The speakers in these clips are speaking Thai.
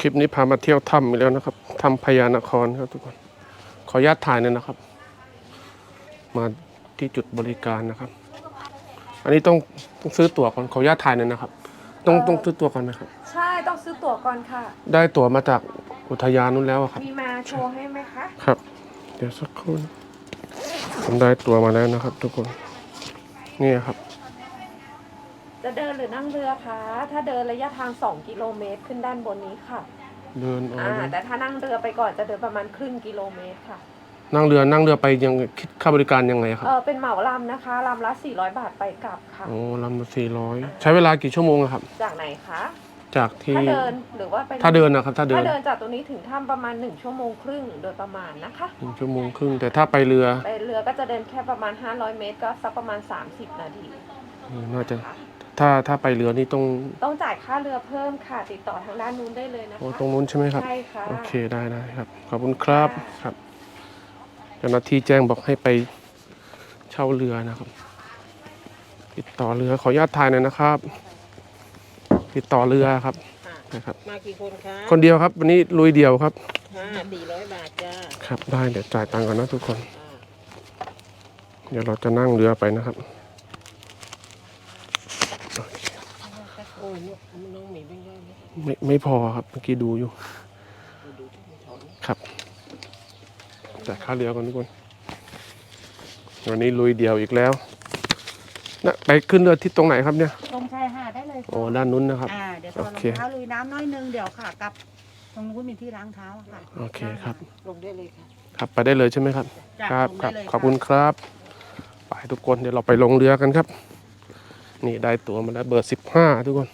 คลิปนี้พามาเที่ยวถ้ำอีกแล้วนะครับถ้ำพญานครครับทุกคน ขออนุญาตถ่ายหน่อยนะครับ มาที่จุดบริการนะครับ อันนี้ต้องต้องซื้อตั๋วก่อนขออนุญาตถ่ายหน่อยนะครับ ต้องต้องซื้อตั๋วก่อนไหมครับ ใช่ต้องซื้อตั๋วก่อนค่ะ ได้ตั๋วมาจากอุทยานนู้นแล้วอะครับ มีมาโชว์ให้ไหมคะครับ เดี๋ยวสักครู่นะผมได้ตั๋วมาแล้วนะครับ ทุกคน นี่ครับ จะเดินหรือนั่งเรือคะ ถ้าเดินระยะทาง 2 กิโลเมตรขึ้นด้านบนนี้ค่ะ เดินเอาอ่า แต่ถ้านั่งเรือไปก่อนจะเดินประมาณครึ่งกิโลเมตรค่ะ นั่งเรือนั่งเรือไปยังคิดค่าบริการยังไงครับเออเป็นเหมาลำนะคะลำละ 400 บาทไปกลับค่ะ โอ้ลำละสี่ร้อยใช้เวลากี่ชั่วโมงอะครับ จากไหนคะ จากที่ถ้าเดินหรือว่าไปถ้าเดินนะครับถ้าเดินถ้าเดินจากตรงนี้ถึงถ้ำประมาณ 1 ชั่วโมงครึ่งโดยประมาณนะคะ หนึ่งชั่วโมงครึ่งแต่ถ้าไปเรือไปเรือก็จะเดินแค่ประมาณ 500 เมตร ก็สักประมาณ 30 นาทีเออน่าจะ ถ้าถ้าไปเรือนี่ต้องต้องจ่ายค่าเรือเพิ่มค่ะ ติดต่อทางด้านนู้นได้เลยนะโอ้คะตรงนู้นใช่ไหมครับ ใช่ค่ะโอเคได้ได้ครับ ขอบคุณครับค่ะครับเจ้าหน้าที่แจ้งบอกให้ไปเช่าเรือนะครับ ติดต่อเรือขออนุญาตถ่ายหน่อยนะครับ ติดต่อเรือครับค่ะนะครับ มากี่คนคะคนเดียวครับ วันนี้ลุยเดียวครับห้าสี่ร้อยบาทจ้าครับได้เดี๋ยวจ่ายตังค์ก่อนนะทุกคนอ่าเดี๋ยวเราจะนั่งเรือไปนะครับ โอ้ยเนี่ยน้องหมีไม่ ได้ไหมไม่ไม่พอครับเมื่อกี้ดูอยู่ดูดูที่มันถอนครับจ่ายค่าเรือก่อนทุกคนวันนี้ลุยเดียวอีกแล้วนะไปขึ้นเรือที่ตรงไหนครับเนี่ยลงชายหาดได้เลยโอ้ด้านนู้นนะครับ อ่าเดี๋ยวตัวรโอองเค เท้าลุยน้ำน้อยนึงเดี๋ยวค่ะกลับตรงนู้นมีที่ล้างเท้าอะค่ะโอเคครับ ลงได้เลยค่ะ ครับไปได้เลยใช่ไหมครับ จ้ะครับลงครัได้บเลยขอบคุณครับไปทุกคนเดี๋ยวเราไปลงเรือกันครับ นี่ได้ตั๋วมาแล้วเบอร์สิบห้าทุกคน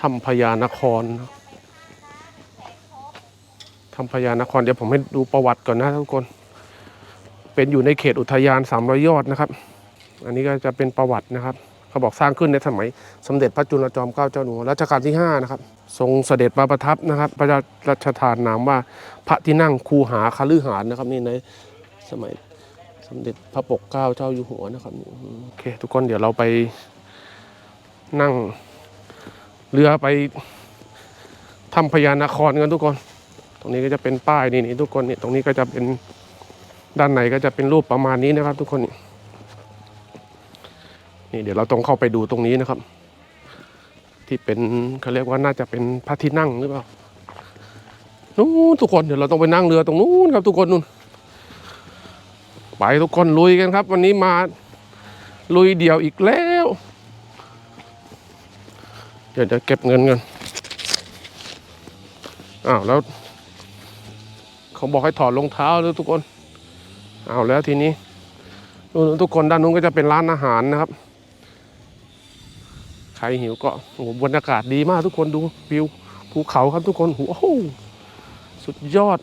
ทำพญานครทำพญานครเดี๋ยวผมให้ดูประวัติก่อนนะทุกคน เป็นอยู่ในเขตอุทยานสามร้อยยอดนะครับ อันนี้ก็จะเป็นประวัตินะครับเขาบอกสร้างขึ้นในสมัยสมเด็จพระจุลจอมเกล้าเจ้าหนูรัชกาลที่ห้านะครับทรงเสด็จมาประทับนะครับ พระราชทานนามว่าพระที่นั่งคูหาคฤหานนะครับนี่ในสมัยสมเด็จพระปกเกล้าเจ้าอยู่หัวนะครับโอเค ทุกคนเดี๋ยวเราไปนั่ง เรือไปถ้ำพญานาครกันทุกคน ตรงนี้ก็จะเป็นป้ายนี่นี่ทุกคนนี่ตรงนี้ก็จะเป็นด้านในก็จะเป็นรูปประมาณนี้นะครับ ทุกคนนี่นี่เดี๋ยวเราต้องเข้าไปดูตรงนี้นะครับ ที่เป็นเขาเรียกว่าน่าจะเป็นพระที่นั่งหรือเปล่านู้นทุกคนเดี๋ยวเราต้องไปนั่งเรือตรงนู้นครับ ทุกคนนู่นไปทุกคนลุยกันครับ วันนี้มาลุยเดี่ยวอีกแล้ วเดี๋ยวจะเก็บเงินกันอ้าวแล้วเขาบอกให้ถอดรองเท้าแล้วทุกคนอ้าวแล้วทีนี้นู่นทุกคนด้านนู้นก็จะเป็นร้านอาหารนะครับ ใครหิวก็โอ้โหบรรยากาศดีมากทุกคนดูวิวภูเขาครับทุกคนโอ้โหสุดยอด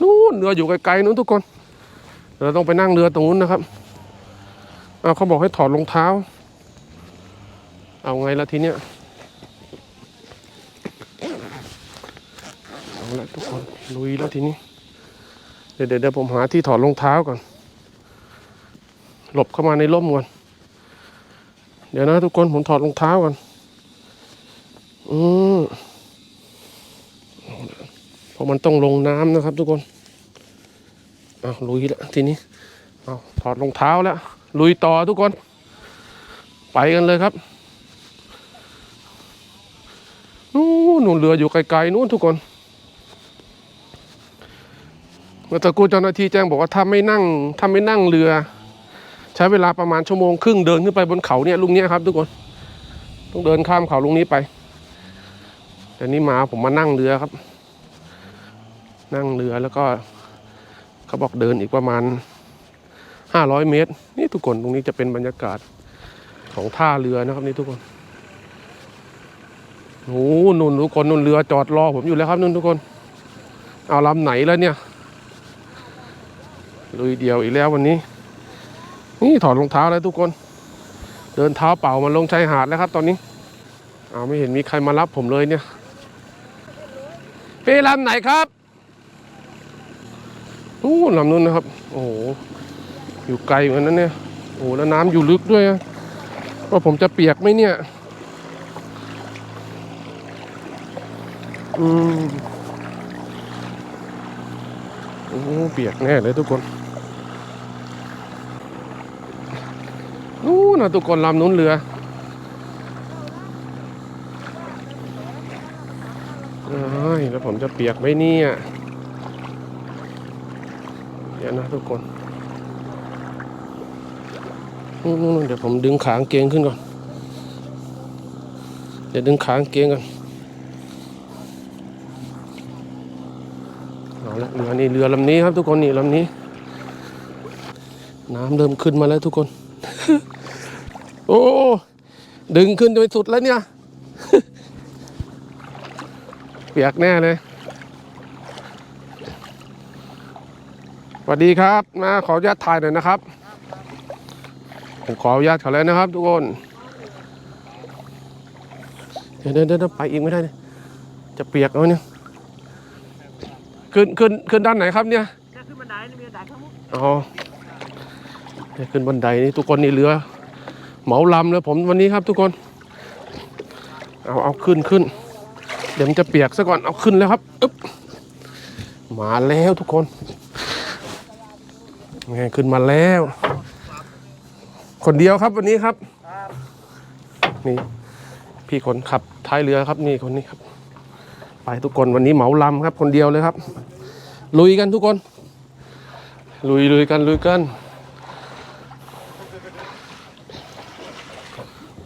นู่นเรืออยู่ไกลๆนู้นทุกคนเราต้องไปนั่งเรือตรงนู้นนะครับเอาเขาบอกให้ถอดรองเท้า เอาไงละทีเนี้ยเอา ละทุกคนลุยแล้วทีนี้ เดี๋ยวเดี๋ยวผมหาที่ถอดรองเท้าก่อน หลบเข้ามาในร่มก่อนเดี๋ยวนะทุกคนผมถอดรองเท้าก่อนอืมเพราะมันต้องลงน้ำนะครับ ทุกคนเอาลุยแล้วทีนี้เอาถอดรองเท้าแล้ว ลุยต่อทุกคน ไปกันเลยครับนู่นนู่นเรืออยู่ไกลๆนู่นทุกคน เมื่อตะกูเจ้าหน้าที่แจ้งบอกว่าถ้าไม่นั่งถ้าไม่นั่งเรือ ใช้เวลาประมาณชั่วโมงครึ่งเดินขึ้นไปบนเขาเนี่ยลุงเนี้ยครับ ทุกคนต้องเดินข้ามเขาลุงนี้ไปแต่นี่มาผมมานั่งเรือครับ นั่งเรือแล้วก็เขาบอกเดินอีกประมาณ500เมตร นี่ทุกคนตรงนี้จะเป็นบรรยากาศของท่าเรือนะครับ นี่ทุกคนโอ้โหนุ่นทุกคนนุ่นเรือจอดรอผมอยู่แล้วครับนุ่นทุกคน เอาลำไหนแล้วเนี่ย ลุยเดียวอีกแล้ววันนี้ นี่ถอดรองเท้าแล้วทุกคน เดินเท้าเปล่ามาลงชายหาดแล้วครับ ตอนนี้เอาไม่เห็นมีใครมารับผมเลยเนี่ยพี่ลำไหนครับนู่นลำนู้นนะครับ โอ้โหอยู่ไกลเหมือนนั้นเนี่ยโอ้แล้วน้ำอยู่ลึกด้วยว่าผมจะเปียกไหมเนี่ย อืมโอ้เปียกแน่เลยทุกคน นะทุกคนลำนู้นเรือเอ้ยแล้วผมจะเปียกไหมเนี่ย เดี๋ยวนะทุกคนนู่นเดี๋ยวผมดึงขางเกงขึ้นก่อน เดี๋ยวดึงขางเกงก่อนเอาละเรือนี่เรือลำนี้ครับทุกคนนี่ลำนี้ น้ำเริ่มขึ้นมาแล้วทุกคน อ้ดึงขึ้นไปสุดแล้วเนี่ย เปียกแน่เลยสวัสดีครับมาขออนุญาตถ่ายหน่อยนะครับ ผมขออนุญาตเขาแล้วนะครับ ทุกคน เดี๋ยวเดินเดินไปอีกไม่ได้เนี่ยจะเปียกแล้วเนี่ย ขึ้นขึ้นขึ้นด้านไหนครับเนี่ยจะขึ้นบันไดนี่มีบันไดข้างมุกอ๋อเนี่ยขึ้นบันไดนี่ทุกคนนี่เรือ เหมาลำเลยผมวันนี้ครับทุกคน เอาเอาขึ้นขึ้น เดี๋ยวมันจะเปียกซะก่อนเอาขึ้นแล้วครับอึ๊บมาแล้วทุกคนไงขึ้นมาแล้ว คนเดียวครับวันนี้ครับนี่พี่คนขับท้ายเรือครับนี่คนนี้ครับ ไปทุกคนวันนี้เหมาลำครับ คนเดียวเลยครับ ลุยกันทุกคน ลุยลุยกันลุยกัน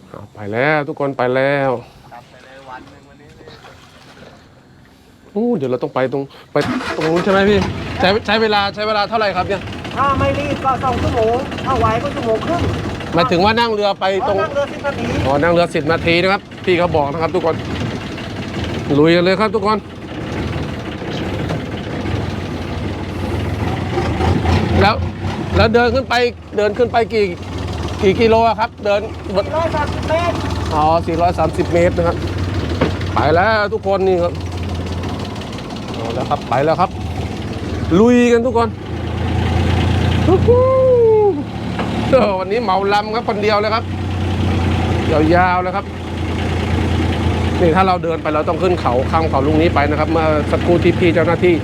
เอาไป แล้วทุกคนไปแล้วโอ้เดี๋ยวเราต้องไปตรงไปตรงนู้นใช่ไหมพี่ใช้ใช้เวลาใช้เวลาเท่าไหร่ครับเนี่ยถ้าไม่รีบก็สองชั่วโมงถ้าไหวก็ชั่วโมงครึ่งหมายถึงว่านั่งเรือไปตรงนั่งเรือสิบนาทีอ๋อนั่งเรือสิบนาทีนะครับพี่เขาบอกนะครับ ทุกคนลุยกันเลยครับทุกคนแล้วแล้วเดินขึ้นไปเดินขึ้นไปกี่ กี่กิโลอะครับ เดินบนร้อยสามสิบเมตรอ๋อ430 เมตรนะครับ ไปแล้วทุกคนนี่ครับเอาแล้วครับ ไปแล้วครับ ลุยกันทุกคนฮู้ฮู้เออวันนี้เหมาลำครับคนเดียวเลยครับ ยาวๆเลยครับ นี่ถ้าเราเดินไปเราต้องขึ้นเขาข้ามเขาลุงนี้ไปนะครับ เมื่อสักครู่ที่พี่เจ้าหน้าที่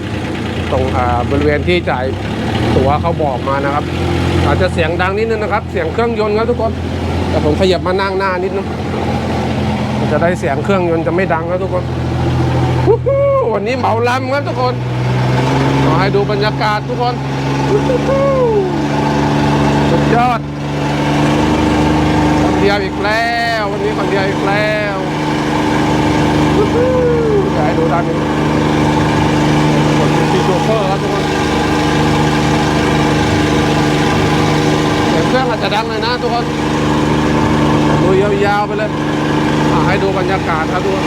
ตรงอ่าบริเวณที่จ่ายตั๋วเขาบอกมานะครับ อาจจะเสียงดังนิดนึงนะครับ เสียงเครื่องยนต์ครับทุกคน แต่ผมขยับมานั่งหน้านิดนึงจะได้เสียงเครื่องยนต์จะไม่ดังครับทุกคนวันนี้เหมาลำครับทุกคนขอให้ดูบรรยากาศทุกคนสุดยอดคนเดียวอีกแล้ว วันนี้คนเดียวอีกแล้วอยากให้ดูด้านนี้ที่โชเฟอร์ครับทุกคนเสีย งเครื่องอาจจะดังหน่อยนะทุกคนดูยาวๆไปเลยให้ดูบรรยากาศครับทุกคน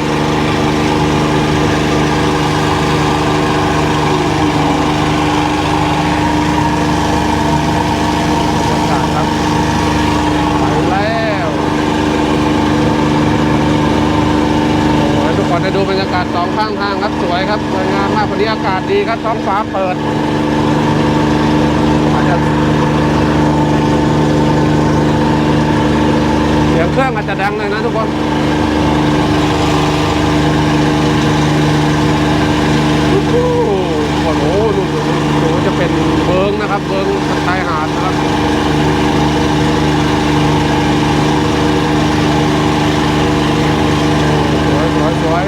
บรรยากครับไปแล้วยทุกคนได้ดูบรรยากาศสองข้างทางครับสวยครับสวยงามมากวันนี้อากาศดีครับท้องฟ้าเปิดอาจจะ เสียงเครื่องอาจจะดังเลยนะทุกคนโอ้โหโอ้โหดูดูดูจะเป็นเบิงนะครับ เบิงชายหาดนะครับสวยสวยสวย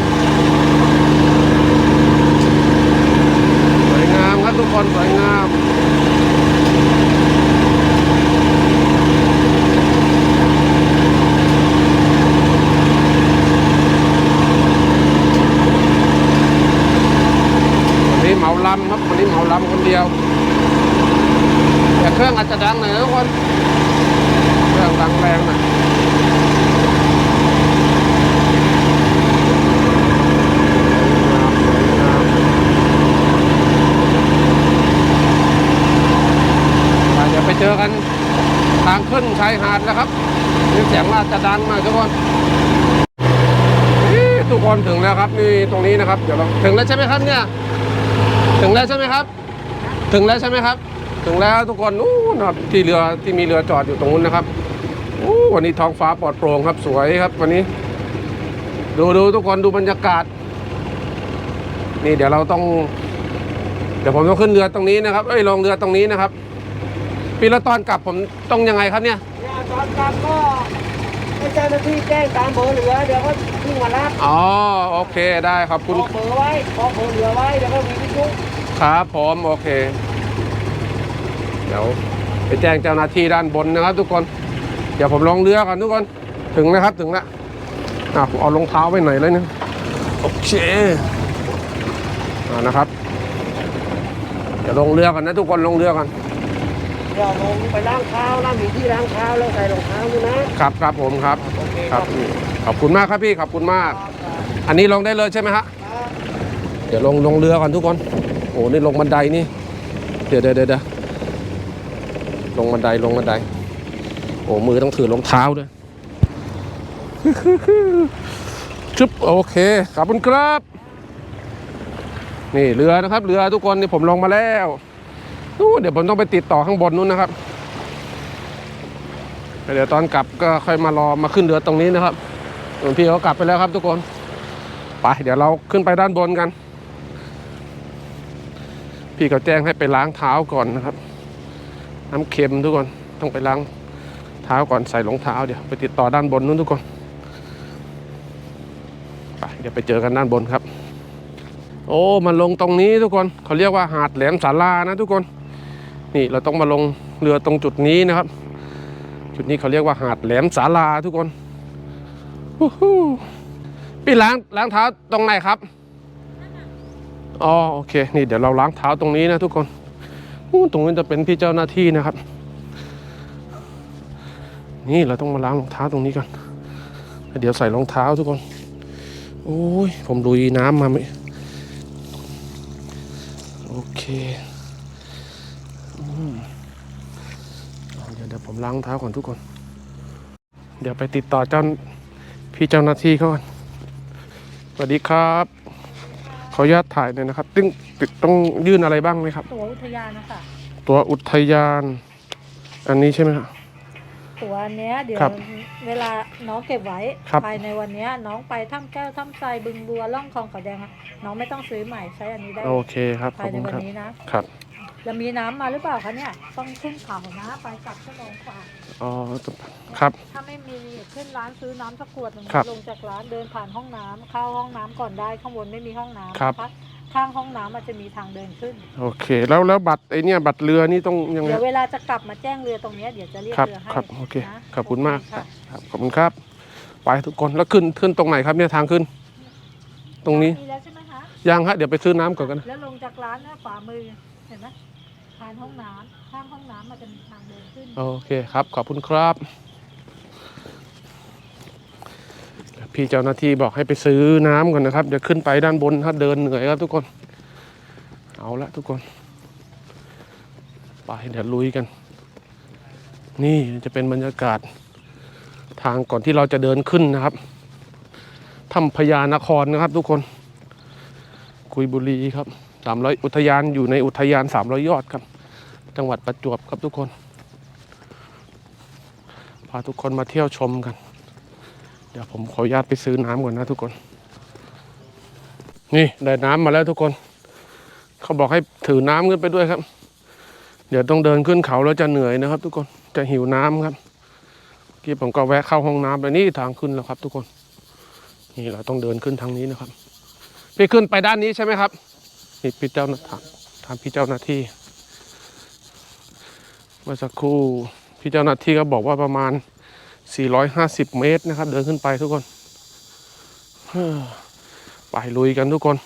สวยงามครับทุกคนสวยงาม วันนี้เหมาลำครับวันนี้เหมาลำคนเดียว แต่เครื่องอาจจะดังหน่อยนะทุกคน เครื่องดังแรงหน่อยสวยงามสวยงามเดี๋ยวไปเจอกันทางขึ้นชายหาด นะครับนี่เสียงอาจะดังหน่อยทุกคนทุกคนถึงแล้วครับนี่ตรงนี้นะครับเดี๋ยวเราถึงแล้วใช่ไหมครับเนี่ยถึงแล้วใช่ไหมครับ ถึงแล้วใช่ไหมครับ ถึงแล้วทุกคนนู้นครับที่เรือที่มีเรือจอดอยู่ตรงนู้นนะครับวันนี้ท้องฟ้าปลอดโปร่งครับสวยครับ วันนี้ ดูดูทุกคนดูบรรยากาศ นี่เดี๋ยวเราต้อง เดี๋ยวผมต้องขึ้นเรือตรงนี้นะครับเอ้ยลงเรือตรงนี้นะครับพี่แล้วตอนกลับผมต้องยังไงครับเนี่ย ตอนกลับก็ให้เจ้าหน้าที่แจ้งตามเบอร์เหลือเดี๋ยวก็ขึ้นมารับอ๋อโอเคได้ขอบบคุณอกเบอร์ไว้บอกเบอร์เหลือไว้เดี๋ยวก็มีพิจุครับผมโอเค เดี๋ยวไปแจ้งเจ้าหน้าที่ด้านบนนะครับ ทุกคน เดี๋ยวผมลงเรือก่อนทุกคนถึงนะครับถึงแล้วอะผมเอารองเท้าไปไหนเลยเนี่ยโอเคอ่านะครับ เดี๋ยวลงเรือก่อนนะทุกคนลงเรือก่อน เดี๋ยวลงไปล้างเท้านะมีที่ล้างเท้าแล้วใส่รองเท้าด้วยนะครับครับผมครับโอเคครับขอบคุณมากครับพี่ขอบคุณมาก อันนี้ลงได้เลยใช่ไหมฮะ เดี๋ยวลงลงเรือก่อนทุกคน โอ้นี่ลงบันไดนี่ เดี๋ยวเดี๋ยวเดี๋ยวเดี๋ยวลงบันไดลงบันได โอ้มือต้องถือรองเท้าด้วย ชึบโอเค ขอบคุณครับ นี่เรือนะครับ เรือทุกคนนี่ผมลงมาแล้ว นู่นเดี๋ยวผมต้องไปติดต่อข้างบนนู้นนะครับเดี๋ยวตอนกลับก็ค่อยมารอมาขึ้นเรือตรงนี้นะครับหลวงพี่เขากลับไปแล้วครับทุกคน ไปเดี๋ยวเราขึ้นไปด้านบนกัน พี่เขาแจ้งให้ไปล้างเท้าก่อนนะครับ น้ำเค็มทุกคนต้องไปล้างเท้าก่อนใส่รองเท้าเดี๋ยวไปติดต่อด้านบนนู้นทุกคนไปเดี๋ยวไปเจอกันด้านบนครับ โอ้มาลงตรงนี้ทุกคนเขาเรียกว่าหาดแหลมสาลานะทุกคน นี่เราต้องมาลงเรือตรงจุดนี้นะครับ จุดนี้เขาเรียกว่าหาดแหลมสาลาทุกคนพี่ล้างล้างเท้าตรงไหนครับอ๋อโอเค นี่เดี๋ยวเราล้างเท้าตรงนี้นะทุกคนตรงนี้จะเป็นพี่เจ้าหน้าที่นะครับ นี่เราต้องมาล้างรองเท้าตรงนี้ก่อนเดี๋ยวใส่รองเท้าทุกคน โอ้ยผมลุยน้ำมาไหมโอเคอืมเดี๋ยวเดี๋ยว ผมล้างรองเท้าก่อนทุกคน เดี๋ยวไปติดต่อเจ้าพี่เจ้าหน้าที่เขาก่อนสวัสดีครับขออนุญาตถ่ายหน่อยนะครับตึ้งติดต้องยื่นอะไรบ้างไหมครับ ตัวอุทยานนะคะตัวอุทยาน อันนี้ใช่ไหมครับ ตัวเนี้ยเดี๋ยวครับเวลาน้องเก็บไว้ครับ ภายในวันเนี้ยน้องไปถ้ำแก้วถ้ำทรายบึงบัวล่องคลองเขาแดงอะน้องไม่ต้องซื้อใหม่ใช้อันนี้ได้โอเคครับขภาอบยในคุณวันครับนี้นะครับ แล้วมีน้ำมาหรือเปล่าคะเนี่ย ต้องขึ้นเขานะ ไปกลับชั่วโมงกว่าอ๋อครับ ถ้าไม่มีขึ้นร้านซื้อน้ำสักขวดหนึ่งครับลงจากร้านเดินผ่านห้องน้ำเข้าห้องน้ำก่อนได้ข้างบนไม่มีห้องน้ำครับ นะคะข้างห้องน้ำมันจะมีทางเดินขึ้น โอเค แล้วแล้วบัตรไอเนี่ยบัตรเรือนี่ต้องยังไง เดี๋ยวเวลาจะกลับมาแจ้งเรือตรงเนี้ยเดี๋ยวจะเรียกครับเรือให้ครับโอเคนะขอบคุณมากโอเครับขอบคุณครับ ไปทุกคนแล้วขึ้นขึ้นตรงไหนครับเนี่ยทางขึ้น ตรงนี้มีแล้วใช่ไหมคะ ยังฮะเดี๋ยวไปซื้อน้ำก่อนกันนะแล้วลงจากร้านนะขวามือเห็นไหมทานห้องน้ำข้างห้องน้ำมันจะมีทางเดินขึ้น โอเคครับ ขอบคุณครับ พี่เจ้าหน้าที่บอกให้ไปซื้อน้ำก่อนนะครับเดี๋ยวขึ้นไปด้านบนถ้าเดินเหนื่อยครับทุกคน เอาละทุกคน ไปเดี๋ยวลุยกัน นี่จะเป็นบรรยากาศ ทางก่อนที่เราจะเดินขึ้นนะครับถ้ำพญานครนะครับ ทุกคนกุยบุรีครับสามร้อยอุทยานอยู่ในอุทยานสามร้อยยอดครับ จังหวัดประจวบครับทุกคน พาทุกคนมาเที่ยวชมกัน เดี๋ยวผมขออนุญาตไปซื้อน้ำก่อนนะทุกคน นี่ได้น้ำมาแล้วทุกคน เขาบอกให้ถือน้ำขึ้นไปด้วยครับ เดี๋ยวต้องเดินขึ้นเขาแล้วจะเหนื่อยนะครับ ทุกคนจะหิวน้ำครับกี้ผมก็แวะเข้าห้องน้ำไปนี่ทางขึ้นแล้วครับ ทุกคน นี่เราต้องเดินขึ้นทางนี้นะครับ พี่ขึ้นไปด้านนี้ใช่ไหมครับนี่พี่เจ้าหน้าถามถามพี่เจ้าหน้าที่ มื่อสักครู่พี่เจ้าหน้าที่ก็บอกว่าประมาณ 450 เมตรนะครับ เดินขึ้นไปทุกคนไปลุยกันทุกคน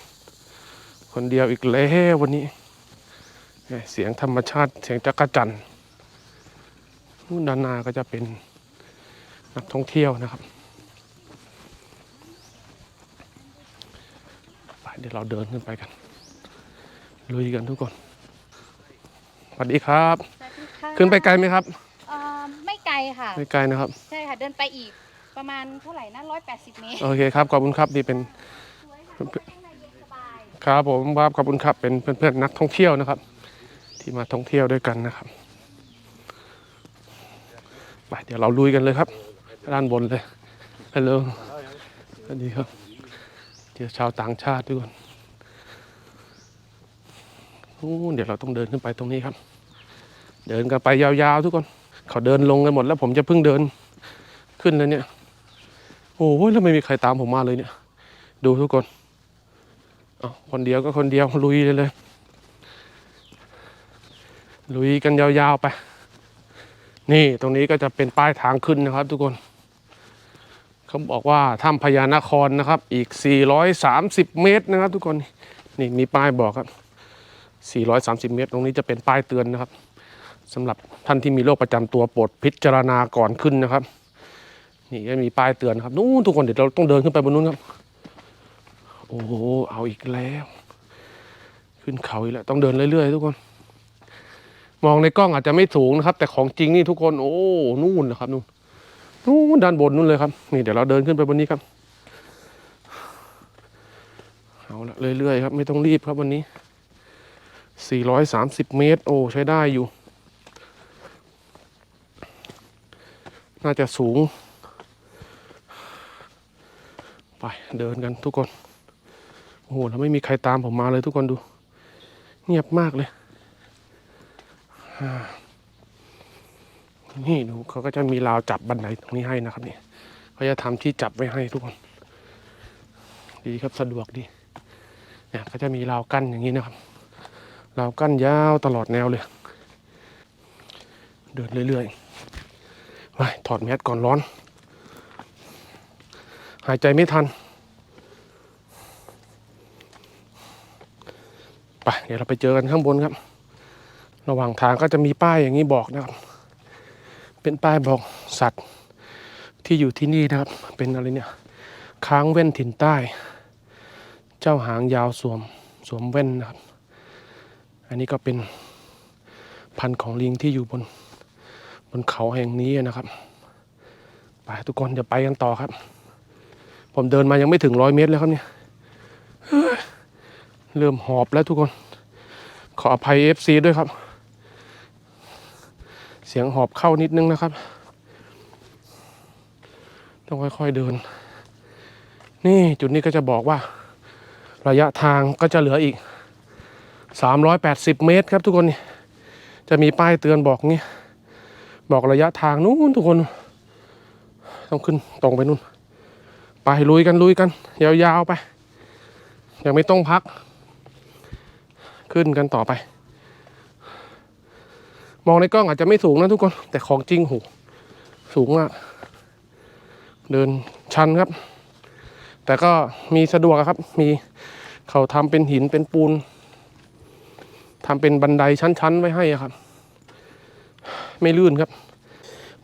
คนเดียวอีกแล้ววันนี้ เสียงธรรมชาติเสียงจักรจันทร์นู่นด้านหน้าก็จะเป็นนักท่องเที่ยวนะครับไปเดี๋ยวเราเดินขึ้นไปกันลุยกันทุกคนสวัสดีครับ ขึ้นไปไกลไหมครับเอ่อไม่ไกลค่ะ ไม่ไกลนะครับ ใช่ค่ะ เดินไปอีกประมาณเท่าไหร่นะร้อยแปดสิบเมตรโอเคครับขอบคุณครับนี่เป็น สวยค่ะข้างในเย็นสบาย ครับผมครับขอบคุณครับเป็นเพื่อนๆนักท่องเที่ยวนะครับ ที่มาท่องเที่ยวด้วยกันนะครับไปเดี๋ยวเราลุยกันเลยครับ ด้านบนเลยฮัลโหลสวัสดีครับเจอชาวต่างชาติด้วยกันนู่นเดี๋ยวเราต้องเดินขึ้นไปตรงนี้ครับ เดินกันไปยาวๆทุกคน เขาเดินลงกันหมดแล้วผมจะเพิ่งเดินขึ้นเลยเนี่ย โอ้ยแล้วไม่มีใครตามผมมาเลยเนี่ย ดูทุกคนเอาคนเดียวก็คนเดียวลุยเลยเลย ลุยกันยาวๆไป นี่ตรงนี้ก็จะเป็นป้ายทางขึ้นนะครับ ทุกคนเขาบอกว่าถ้ำพญานครนะครับ อีก 430 เมตรนะครับ ทุกคน นี่มีป้ายบอกครับ 430 เมตร ตรงนี้จะเป็นป้ายเตือนนะครับ สำหรับท่านที่มีโรคประจำตัวโปรดพิจารณาก่อนขึ้นนะครับ นี่ก็มีป้ายเตือนครับนู้นทุกคนเดี๋ยวเราต้องเดินขึ้นไปบนนู้นครับ โอ้โหเอาอีกแล้ว ขึ้นเขาอีกแล้วต้องเดินเรื่อยๆทุกคน มองในกล้องอาจจะไม่สูงนะครับ แต่ของจริงนี่ทุกคนโอ้นู่นนะครับนู่นนู่นด้านบนนู่นเลยครับนี่เดี๋ยวเราเดินขึ้นไปบนนี้ครับเอาละเรื่อยๆครับ ไม่ต้องรีบครับวันนี้ 430 เมตร โอ้ใช้ได้อยู่ น่าจะสูง ไปเดินกันทุกคน โอ้โหแล้วไม่มีใครตามผมมาเลยทุกคนดู เงียบมากเลย นี่ดูเขาก็จะมีราวจับบันไดตรงนี้ให้นะครับนี่เขาจะทำที่จับไว้ให้ทุกคน ดีครับสะดวกดีเนี่ยก็จะมีราวกั้นอย่างนี้นะครับราวกั้นยาวตลอดแนวเลย เดินเรื่อยๆ ถอดแมสก่อนร้อน หายใจไม่ทัน ไป เดี๋ยวเราไปเจอกันข้างบนครับ ระหว่างทางก็จะมีป้ายอย่างนี้บอกนะครับ เป็นป้ายบอกสัตว์ที่อยู่ที่นี่นะครับ เป็นอะไรเนี่ย ค้างเว้นถิ่นใต้ เจ้าหางยาวสวมสวมแว่นนะครับ อันนี้ก็เป็นพันธุ์ของลิงที่อยู่บน บนเขาแห่งนี้นะครับ ไปทุกคนจะไปกันต่อครับ ผมเดินมายังไม่ถึงร้อยเมตรเลยครับเนี่ยเฮ้ยเริ่มหอบแล้วทุกคน ขออภัยเอฟซีด้วยครับ เสียงหอบเข้านิดนึงนะครับ ต้องค่อยๆเดิน นี่จุดนี้ก็จะบอกว่า ระยะทางก็จะเหลืออีก 380 เมตรครับทุกคนนี่จะมีป้ายเตือนบอกงี้ บอกระยะทางนู้นทุกคน ต้องขึ้นตรงไปนู่น ไปลุยกันลุยกัน ยาวๆไป ยังไม่ต้องพัก ขึ้นกันต่อไป มองในกล้องอาจจะไม่สูงนะทุกคน แต่ของจริงโหสูงมากเดินชันครับ แต่ก็มีสะดวกครับ มีเขาทำเป็นหินเป็นปูนทำเป็นบันไดชั้นๆ ไว้ให้ครับ ไม่ลื่นครับ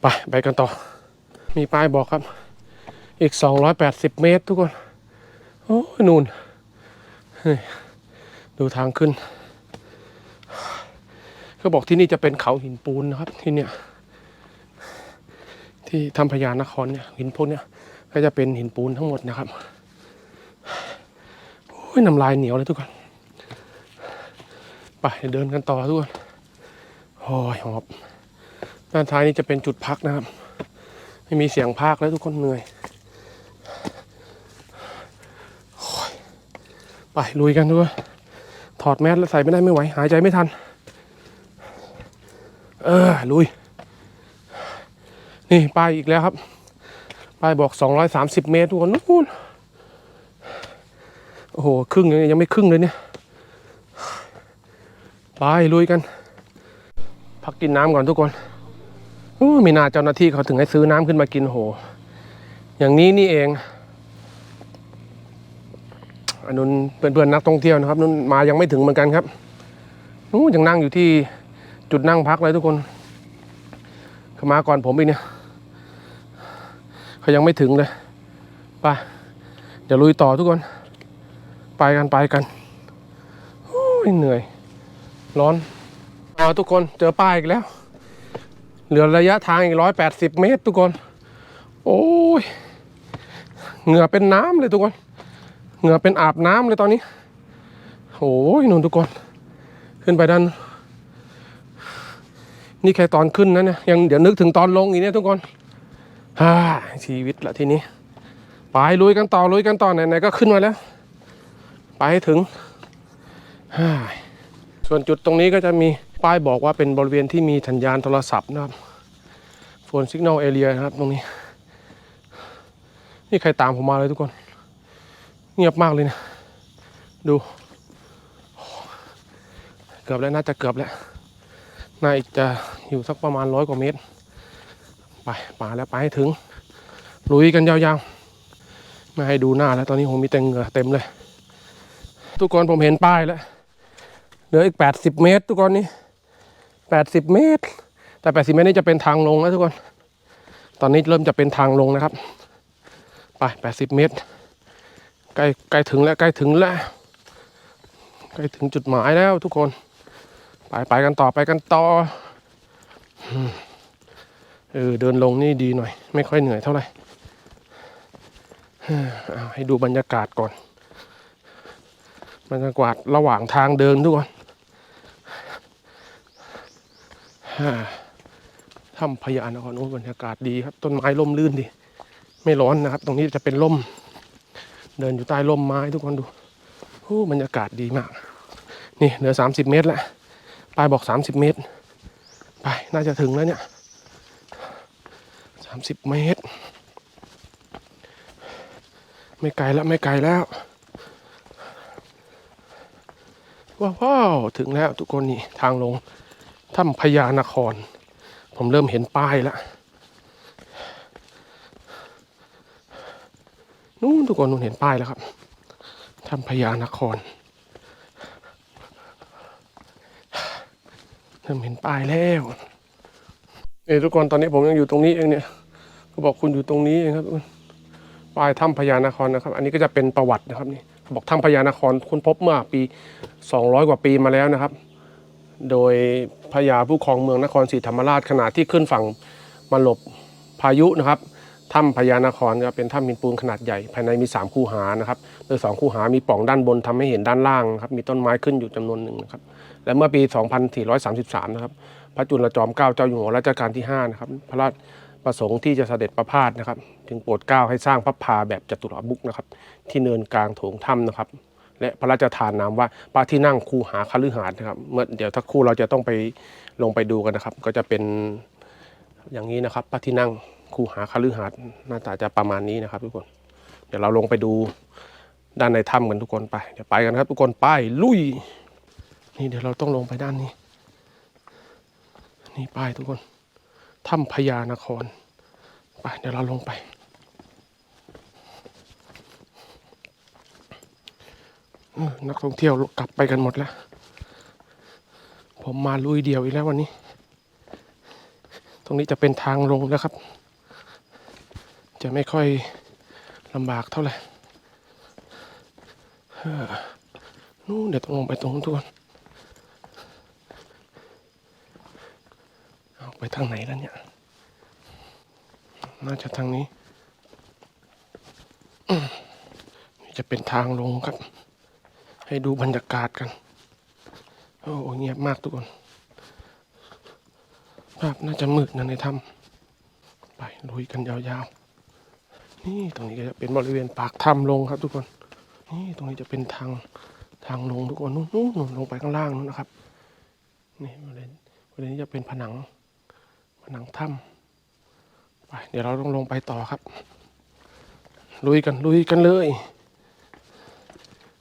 ไปไปกันต่อ มีป้ายบอกครับ อีก 280 เมตรทุกคน โอ้ยนู่นนี่ดูทางขึ้นเขาบอกที่นี่จะเป็นเขาหินปูนนะครับ ที่เนี่ย ที่ทำพญานครเนี่ยหินพวกเนี้ยก็จะเป็นหินปูนทั้งหมดนะครับโอ้ยน้ำลายเหนียวเลยทุกคนไปเดินกันต่อทุกคนโอ้ยหอบ ด้านท้ายนี่จะเป็นจุดพักนะครับ ไม่มีเสียงพากแล้วทุกคนเหนื่อยไปลุยกันทุกคนถอดแมสแล้วใส่ไม่ได้ไม่ไหว หายใจไม่ทัน เออ ลุย นี่ป้ายอีกแล้วครับ ป้ายบอก 230 เมตรทุกคนนู่นโอ้โห ครึ่งยังยังไม่ครึ่งเลยเนี่ย ไปลุยกัน พักกินน้ำก่อนทุกคน โอ้มีนาเจ้าหน้าที่เขาถึงให้ซื้อน้ำขึ้นมากินโห อย่างนี้นี่เองอันนู้นเพื่อนๆนักท่องเที่ยวนะครับนู้นมายังไม่ถึงเหมือนกันครับนู้ยังนั่งอยู่ที่จุดนั่งพักเลยทุกคนเขามาก่อนผมอีกเนี่ยเขายังไม่ถึงเลยไปเดี๋ยวลุยต่อทุกคน ไปกันไปกันโอ้ยเหนื่อย ร้อนอ๋อทุกคนเจอป้ายอีกแล้ว เหลือระยะทางอีกร้อยแปดสิบเมตรทุกคน โอ้ย เหงื่อเป็นน้ำเลยทุกคน เหงื่อเป็นอาบน้ำเลยตอนนี้ โอ้ยนุ่นทุกคน ขึ้นไปด้าน นี่แค่ตอนขึ้นนะเนี่ยยังเดี๋ยวนึกถึงตอนลงอีกเนี่ยทุกคนฮ่าชีวิตละทีนี้ ไปลุยกันต่อลุยกันต่อไหนๆก็ขึ้นมาแล้ว ไปให้ถึง ส่วนจุดตรงนี้ก็จะมี ป้ายบอกว่าเป็นบริเวณที่มีสัญญาณโทรศัพท์นะครับโฟนสัญญาณเอเรียนะครับ ตรงนี้ นี่ใครตามผมมาเลยทุกคน เงียบมากเลยนะ ดู เกือบแล้วน่าจะเกือบแล้วน่าจะอยู่สักประมาณร้อยกว่าเมตร ไปมาแล้วไปให้ถึง ลุยกันยาวๆ ไม่ให้ดูหน้าแล้ว ตอนนี้ผมมีแต่เหงื่อเต็มเลย ทุกคนผมเห็นป้ายแล้วเหลืออีก 80 เมตร ทุกคนนี่ 80 เมตร แต่ 80 เมตรนี่จะเป็นทางลงนะทุกคน ตอนนี้เริ่มจะเป็นทางลงนะครับ ไป 80 เมตร ใกล้ใกล้ถึงแล้วใกล้ถึงแล้ว ใกล้ถึงจุดหมายแล้วทุกคน ไปไปกันต่อไปกันต่ออืมเออเดินลงนี่ดีหน่อย ไม่ค่อยเหนื่อยเท่าไหร่ให้ดูบรรยากาศก่อนบรรยากาศระหว่างทางเดินทุกคนฮ่า ถ้ำพญานครโอ้บรรยากาศดีครับ ต้นไม้ร่มรื่นดี ไม่ร้อนนะครับ ตรงนี้จะเป็นร่ม เดินอยู่ใต้ร่มไม้ทุกคนดูโอ้บรรยากาศดีมาก นี่เหลือ 30 เมตรแล้วปลายบอก 30 เมตร ไปน่าจะถึงแล้วเนี่ย 30 เมตร ไม่ไกลแล้วไม่ไกลแล้วว้าวถึงแล้วทุกคนนี่ทางลง ถ้ำพญานคร ผมเริ่มเห็นป้ายแล้วนู่นทุกคนนู่นเห็นป้ายแล้วครับถ้ำพญานคร เริ่มเห็นป้ายแล้วเอ้ยทุกคนตอนนี้ผมยังอยู่ตรงนี้เองเนี่ยเขาบอกคุณอยู่ตรงนี้เองครับทุกคนป้ายถ้ำพญานครนะครับ อันนี้ก็จะเป็นประวัตินะครับนี่เขาบอกถ้ำพญานครค้นพบเมื่อปี 200 กว่าปีมาแล้วนะครับ โดยพญาผู้ครองเมืองนครศรีธรรมราชขณะที่ขึ้นฝั่งมาหลบพายุนะครับถ้ำพญานครก็เป็นถ้ำหินปูนขนาดใหญ่ภายในมี 3 คูหานะครับโดย 2 คูหามีปล่องด้านบนทำให้เห็นด้านล่างครับมีต้นไม้ขึ้นอยู่จำนวนหนึ่งนะครับและเมื่อปี 2433 นะครับพระจุลจอมเกล้าเจ้าอยู่หัวรัชกาลที่5นะครับพระราชประสงค์ที่จะเสด็จประพาสนะครับ จึงโปรดเกล้าให้สร้างพระพาแบบจัตุรมุกนะครับที่เนินกลางโถงถ้ำนะครับ และพระราชทานนามว่าพระที่นั่งคูหาคฤหาสน์นะครับเมื่อเดี๋ยวถ้าคู่เราจะต้องไปลงไปดูกันนะครับ ก็จะเป็นอย่างนี้นะครับ พระที่นั่งคูหาคฤหาสน์หน้าตาจะประมาณนี้นะครับ ทุกคน เดี๋ยวเราลงไปดูด้านในถ้ำกันทุกคนไปเดี๋ยวไปกันครับทุกคนไปลุย นี่เดี๋ยวเราต้องลงไปด้านนี้ นี่ป้ายทุกคนถ้ำพญานคร ไปเดี๋ยวเราลงไป เออ นักท่องเที่ยวกลับไปกันหมดแล้ว ผมมาลุยเดียวอีกแล้ววันนี้ ตรงนี้จะเป็นทางลงแล้วครับ จะไม่ค่อยลำบากเท่าไหร่นู่นเดี๋ยวต้องลงไปตรงนู้นทุกคนเอาไปทางไหนแล้วเนี่ย น่าจะทางนี้ นี่จะเป็นทางลงครับ ให้ดูบรรยากาศกัน โอ้เงียบมากทุกคน ภาพน่าจะมืดนะในถ้ำไปลุยกันยาวๆ นี่ตรงนี้ก็จะเป็นบริเวณปากถ้ำลงครับทุกคน นี่ตรงนี้จะเป็นทางทางลงทุกคนนู่นนู่นลงไปข้างล่างนู่นนะครับ นี่บริเวณบริเวณนี้จะเป็นผนังผนังถ้ำไปเดี๋ยวเราต้องลงไปต่อครับ ลุยกันลุยกันเลย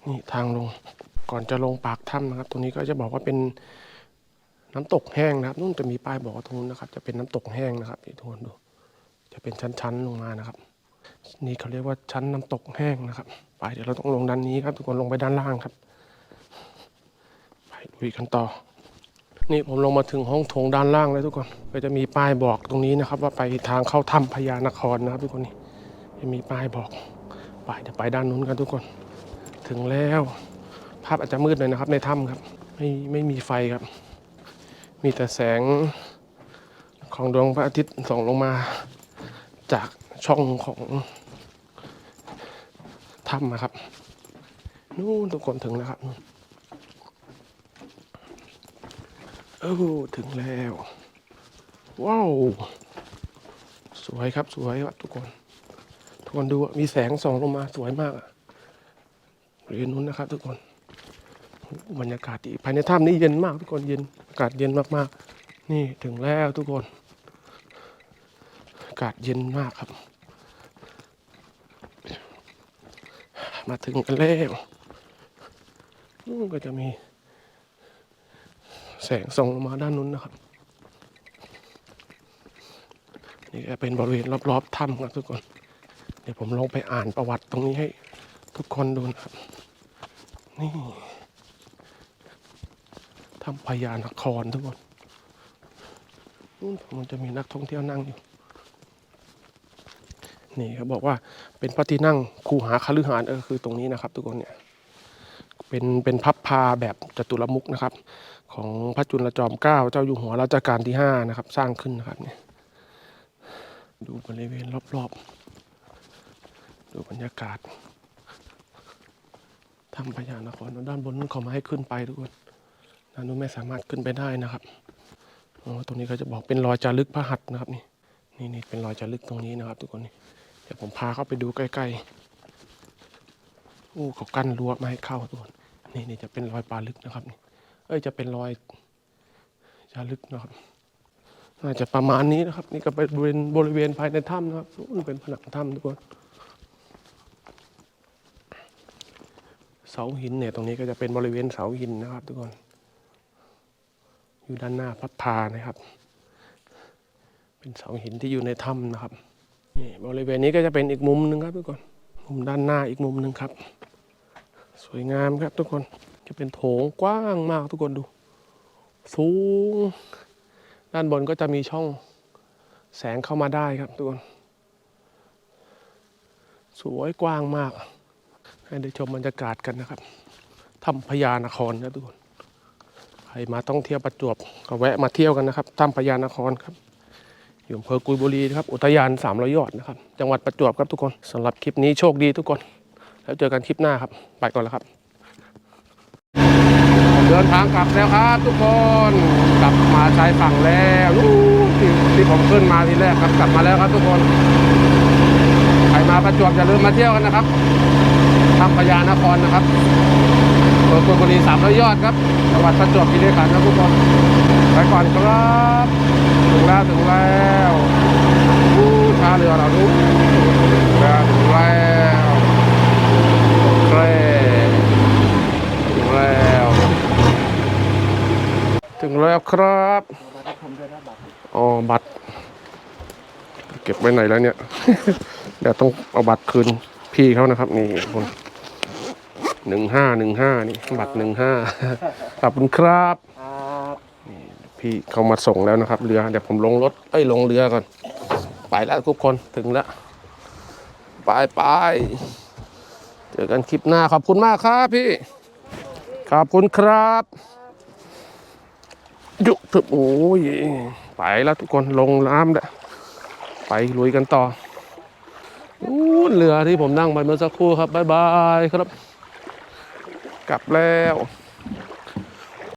นี่ทางลง ก่อนจะลงปากถ้ำนะครับ ตรงนี้ก็จะบอกว่าเป็นน้ำตกแห้งนะครับนู่นจะมีป้ายบอกว่าตรงนู้นนะครับ จะเป็นน้ำตกแห้งนะครับทุกคนดู จะเป็นชั้นๆลงมานะครับ นี่เขาเรียกว่าชั้นน้ำตกแห้งนะครับ ไปเดี๋ยวเราต้องลงด้านนี้ครับ ทุกคนลงไปด้านล่างครับ ไปลุยกันต่อ นี่ผมลงมาถึงห้องโถงด้านล่างแล้วทุกคน ก็จะมีป้ายบอกตรงนี้นะครับ ว่าไปทางเข้าถ้ำพญานครนะครับ ทุกคนนี่จะมีป้ายบอก ไปเดี๋ยวไปด้านนู้นกันทุกคน ถึงแล้ว ภาพอาจจะมืดหน่อยนะครับ ในถ้ำครับ ไม่ไม่มีไฟครับ มีแต่แสงของดวงพระอาทิตย์ส่องลงมา จากช่องของถ้ำนะครับนู่นทุกคนถึงแล้วครับเออถึงแล้ว ว้าว สวยครับสวยครับทุกคนทุกคนดูมีแสงส่องลงมาสวยมากอะ บริเวณนู้นนะครับ ทุกคนบรรยากาศดีภายในถ้ำนี่เย็นมาก ทุกคนเย็นอากาศเย็นมากๆ นี่ถึงแล้วทุกคนอากาศเย็นมากครับ มาถึงกันแล้วนู่นก็จะมี แสงส่องลงมาด้านนู้นนะครับ นี่ก็เป็นบริเวณรอบๆถ้ำครับทุกคน เดี๋ยวผมลองไปอ่านประวัติตรงนี้ให้ทุกคนดูนะครับ นี่ถ้ำพญานครทุกคนนู่นมันจะมีนักท่องเที่ยวนั่งอยู่นี่เขาบอกว่าเป็นพระที่นั่งคูหาคฤหาสน์เออคือตรงนี้นะครับ ทุกคนเนี่ยเป็นเป็นพับพาแบบจตุรมุกนะครับ ของพระจุลจอมเกล้าเจ้าอยู่หัวรัชกาลที่ห้านะครับ สร้างขึ้นนะครับเนี่ยดูบริเวณรอบๆ ดูบรรยากาศ ถ้ำพญานครด้านบนนั้นเขาม่ให้ขึ้นไปทุกคนด้านนู้นไม่สามารถขึ้นไปได้นะครับอ๋อตรงนี้เขาจะบอกเป็นรอยจารึกพระหัตถ์นะครับนี่นี่นี่เป็นรอยจารึกตรงนี้นะครับทุกคนนี่เดี๋ยวผมพาเข้าไปดูใกล้ๆอู้เขากั้นรั้วไม่ให้เข้าทุกคนนี่นี่จะเป็นรอยปลาลึกนะครับนี่เอ้ยจะเป็นรอยจารึกนะครับน่าจะประมาณนี้นะครับ นี่ก็เป็นบริเวณบริเวณภายในถ้ำนะครับนู่นเป็นผนังถ้ำทุกคน เสาหินเนี่ยตรงนี้ก็จะเป็นบริเวณเสาหินนะครับ ทุกคน อยู่ด้านหน้าพัดพานะครับ เป็นเสาหินที่อยู่ในถ้ำนะครับนี่บริเวณนี้ก็จะเป็นอีกมุมหนึ่งครับทุกคนมุมด้านหน้าอีกมุมหนึ่งครับ สวยงามครับทุกคนจะเป็นโถงกว้างมากทุกคนดู สูง ด้านบนก็จะมีช่องแสงเข้ามาได้ครับทุกคน สวยกว้างมาก ให้ได้ชมบรรยากาศกันนะครับถ้ำพญานครนะทุกคนใครมาต้องเที่ยวประจวบก็แวะมาเที่ยวกันนะครับถ้ำพญานครครับอยู่อำเภอกุยบุรีนะครับอุทยานสามร้อยยอดนะครับจังหวัดประจวบครับทุกคนสำหรับคลิปนี้โชคดีทุกคน แล้วเจอกันคลิปหน้าครับ ไปก่อนแล้วครับ เดินทางกลับแล้วครับทุกคนกลับมาชายฝั่งแล้วนู่นที่ที่ผมขึ้นมาทีแรกครับกลับมาแล้วครับทุกคนใครมาประจวบอย่าลืมมาเที่ยวกันนะครับ ทำพญานครนะครับเปิดกุยบุรีสามร้อยยอดครับจังหวัดประจวบคีรีขันธ์ครับทุกคนไปก่อนครับถึงแล้วถึงแล้วอู้ท่าเรือเราดูแล้วถึงแล้วเกรถึงแล้วถึงแล้วครับอ๋อบัตรเก็บไว้ไหนแล้วเนี่ย เดี๋ยวต้องเอาบัตรคืนพี่เขานะครับ นี่คน หนึ่งห้าหนึ่งห้านี่บัตรหนึ่งห้าขอบคุณครับครับพี่เขามาส่งแล้วนะครับ เรือเดี๋ยวผมลงรถเอ้ยลงเรือก่อน ไปแล้วทุกคนถึงแล้วไปไปเจอกันคลิปหน้าขอบคุณมากครับพี่ ขอบคุณครับยุบถึบโอ้ยไปแล้วทุกคนลงน้ำแล้วไปลุยกันต่ออู้เรือที่ผมนั่งไปเมื่อสักครู่ครับบ๊ายบายครับ กลับแล้ว